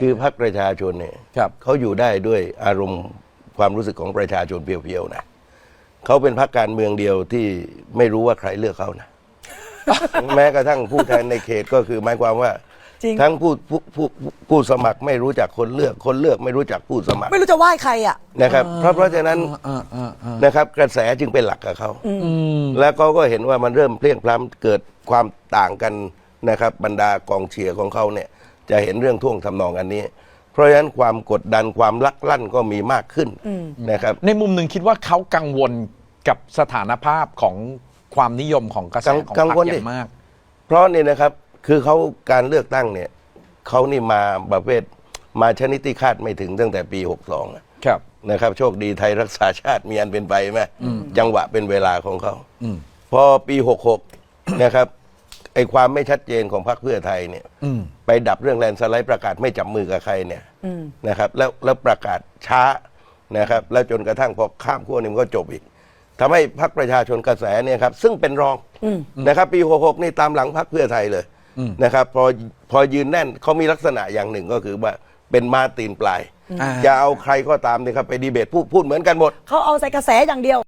คือพรรคประชาชนเนี่ยครับเขาอยู่ได้ด้วยอารมณ์ความรู้สึกของประชาชนเพียวๆนะเขาเป็นพรรคการเมืองเดียวที่ไม่รู้ว่าใครเลือกเขานะ แม้กระทั่งผู้แทนในเขตก็คือหมายความว่าจริงทั้งผู้ผู้ผู้ผู้สมัครไม่รู้จักคนเลือก คนเลือกไม่รู้จักผู้สมัคร ไม่รู้จะไหว้ใครอะนะครับ เพราะเพราะฉะนั้นอ่าอ่าอ่านะครับกระแสจึงเป็นหลักกับเขาอืมแล้วเขาก็เห็นว่ามันเริ่มเพลียงพล้ำเกิดความต่างกันนะครับบรรดากองเชียร์ของเขาเนี่ย จะเห็นเรื่องท่วงทำนองอันนี้ เพราะฉะนั้นความกดดันความลักลั่นก็มีมากขึ้นนะครับ ในมุมหนึ่งคิดว่าเขากังวลกับสถานภาพของความนิยมของกระแสกังของกังพรรวคลอดิย่างมาก เพราะนี่นะครับคือเขาการเลือกตั้งเนี่ยเขานี่มาประเภทมาชนิดที่คาดไม่ถึงตั้งแต่ปี 62อะครับนะครับ โชคดีไทยรักษาชาติมีอันเป็นไปไหมจังหวะเป็นเวลาของเขาอืมพอปี 66 นะครับ ไอความไม่ชัดเจนของพรรคเพื่อไทยเนี่ยอืมไปดับเรื่องแลนด์สไลด์ประกาศไม่จับมือกับใครเนี่ยนะครับ แล้วแล้วประกาศช้านะครับ แล้วจนกระทั่งพอข้ามขั้วนี่มันก็จบอีกทำให้พรรคประชาชนกระแสเนี่ยครับ ซึ่งเป็นรองนะครับปี66นี่ตามหลังพรรคเพื่อไทยเลยนะครับพอพอยืนแน่นเขามีลักษณะอย่างหนึ่งก็คือว่าเป็นมาตีนปลายอ่าจะเอาใครก็ตามนะครับไปดีเบตพูดพูดเหมือนกันหมดเขาเอาใส่กระแสอย่างเดียว